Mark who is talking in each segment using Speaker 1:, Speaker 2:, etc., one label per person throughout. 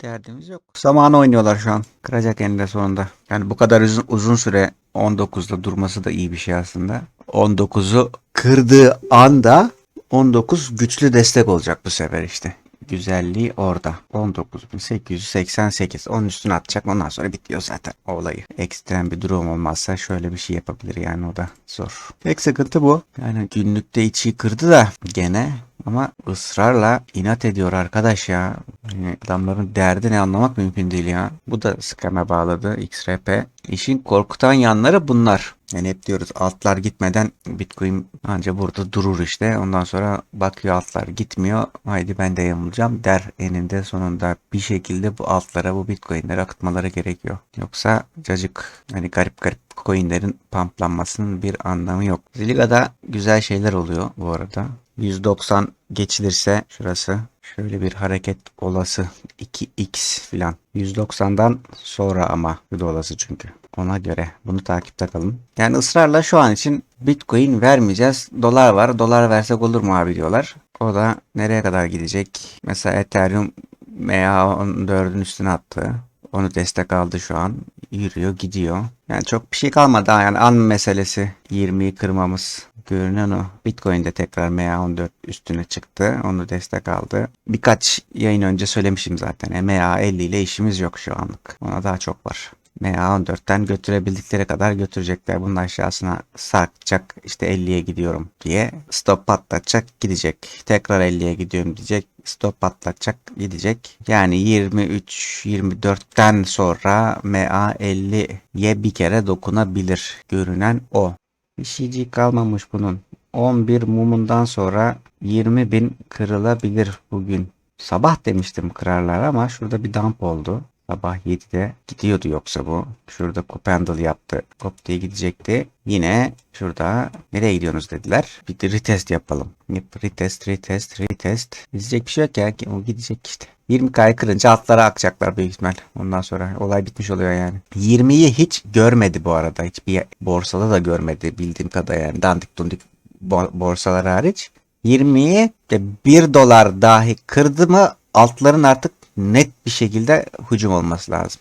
Speaker 1: derdimiz yok. Zamanı oynuyorlar şu an. Kıracak eninde sonunda. Yani bu kadar uzun, uzun süre 19'da durması da iyi bir şey aslında. 19'u kırdığı anda 19 güçlü destek olacak bu sefer işte. Güzelliği orada. 19.888. Onun üstüne atacak. Ondan sonra bitiyor zaten olayı. Ekstrem bir durum olmazsa şöyle bir şey yapabilir yani o da zor. Tek sıkıntı bu. Yani günlükte içi kırdı da gene ama ısrarla inat ediyor arkadaş ya. Yani adamların derdini anlamak mümkün değil ya. Bu da skame bağladı XRP. İşin korkutan yanları bunlar. Yani hep diyoruz altlar gitmeden Bitcoin anca burada durur işte. Ondan sonra bakıyor altlar gitmiyor. Haydi ben de yanılacağım der eninde sonunda bir şekilde bu altlara bu Bitcoin'leri akıtmaları gerekiyor. Yoksa cacık hani garip garip coinlerin pamplanmasının bir anlamı yok. Ziliga'da güzel şeyler oluyor bu arada. 190 geçilirse şurası şöyle bir hareket olası 2x filan. 190'dan sonra ama bir de olası çünkü. Ona göre bunu takipte kalın. Yani ısrarla şu an için Bitcoin vermeyeceğiz. Dolar var. Dolar versek olur mu abi diyorlar. O da nereye kadar gidecek? Mesela Ethereum MA14'ün üstüne attı. Onu destek aldı şu an. Yürüyor gidiyor. Yani çok bir şey kalmadı. Yani an meselesi 20'yi kırmamız. Görünen o. Bitcoin de tekrar MA14 üstüne çıktı. Onu destek aldı. Birkaç yayın önce söylemişim zaten. E, MA50 ile işimiz yok şu anlık. Ona daha çok var. MA14'ten götürebildikleri kadar götürecekler. Bunun aşağısına sarkacak işte 50'ye gidiyorum diye stop patlatacak gidecek. Tekrar 50'ye gidiyorum diyecek. Stop patlatacak gidecek. Yani 23-24'ten sonra MA50'ye bir kere dokunabilir. Görünen o. Bir şeycik kalmamış bunun. 11 mumundan sonra 20 bin kırılabilir bugün. Sabah demiştim kırarlar ama şurada bir dump oldu. Sabah 7'de gidiyordu yoksa bu. Şurada cop handle yaptı. Cop gidecekti. Yine şurada nereye gidiyorsunuz dediler. Bir de retest yapalım. Yap, Retest, retest, retest. Gidecek bir şey yok ya. O gidecek işte. 20K'yı kırınca altlara akacaklar büyük ihtimal. Ondan sonra olay bitmiş oluyor yani. 20'yi hiç görmedi bu arada. Hiçbir borsada da görmedi bildiğim kadar yani. Dandik dundik bo- borsalar hariç. 20'yi de 1 dolar dahi kırdı mı altların artık net bir şekilde hücum olması lazım.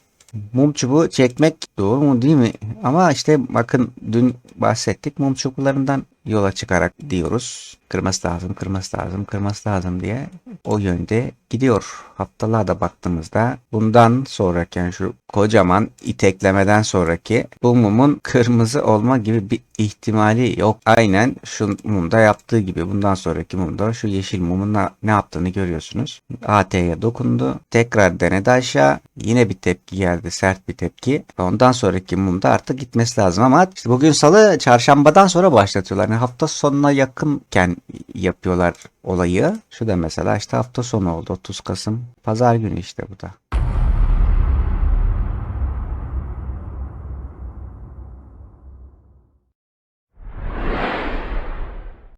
Speaker 1: Mum çubuğu çekmek doğru mu değil mi? Ama işte bakın dün bahsettik mum çubuğlarından yola çıkarak diyoruz. Kırması lazım, kırması lazım, kırması lazım diye o yönde gidiyor. Haftalığa baktığımızda bundan sonraki yani şu kocaman iteklemeden sonraki bu mumun kırmızı olma gibi bir ihtimali yok. Aynen şu mumda yaptığı gibi bundan sonraki mumda şu yeşil mumun ne yaptığını görüyorsunuz. AT'ye dokundu. Tekrar denedi aşağı. Yine bir tepki geldi. Sert bir tepki. Ondan sonraki mumda artık gitmesi lazım ama işte bugün salı çarşambadan sonra başlatıyorlar. Hafta sonuna yakınken yapıyorlar olayı. Şu da mesela işte hafta sonu oldu 30 Kasım. Pazar günü işte bu da.